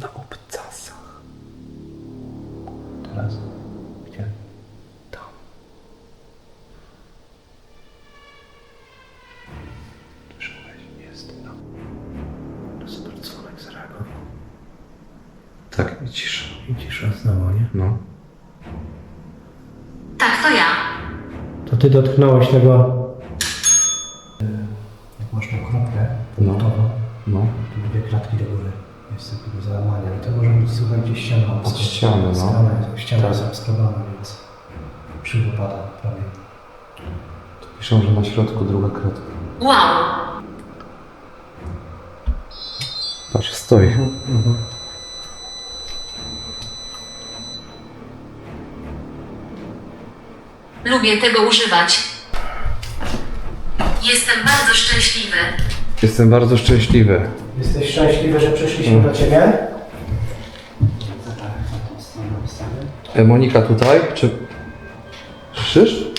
Na obcasach. Teraz? Gdzie? Tam. Słyszałeś? Jest tam. Super dzwonek zareagował. Tak, i cisza. I cisza znowu, nie? No. Tak, to ja. To ty dotknąłeś tego. E, jak masz tą kropkę, No. no. no. to dwie kratki do góry. Jest takiego załamania. I to może być słuchaj gdzieś ściana. Od ściany, no. Ściana, ściana Tak. jest obskrobana, więc przy wypada prawie. Tu piszą, że na środku druga kratka. Wow. Patrz, stoi. Mhm. Lubię tego używać. Jestem bardzo szczęśliwy. Jestem bardzo szczęśliwy. Jesteś szczęśliwy, że przyszliśmy Mhm. do ciebie? E, Monika tutaj, czy... Słyszysz?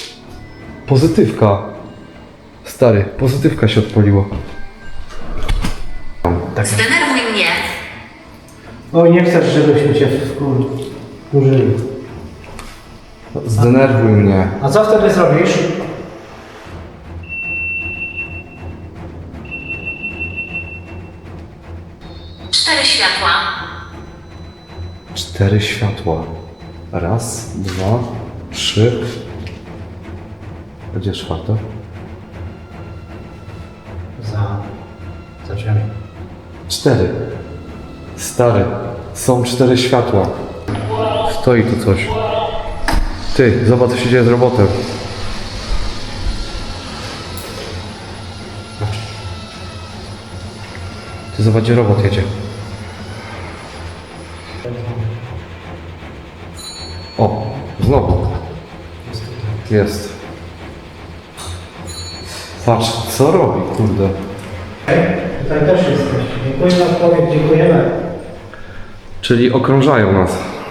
Pozytywka. Stary, pozytywka się odpaliła. Tak. Zdenerwuj mnie. Oj, nie chcesz, żebyśmy cię wkurzyli. Zdenerwuj mnie. A co wtedy zrobisz? Cztery światła. Cztery światła. Raz, dwa, trzy. Gdzie czwarte? Za... za drzwiami. Cztery. Stary, są cztery światła. Stoi tu coś. Ty, zobacz co się dzieje z robotem. Zobacz robot jedzie. O, znowu. Jest. Patrz, co robi, kurde. Tutaj też jesteś. Dziękuję za odpowiedź, dziękujemy. Czyli okrążają nas.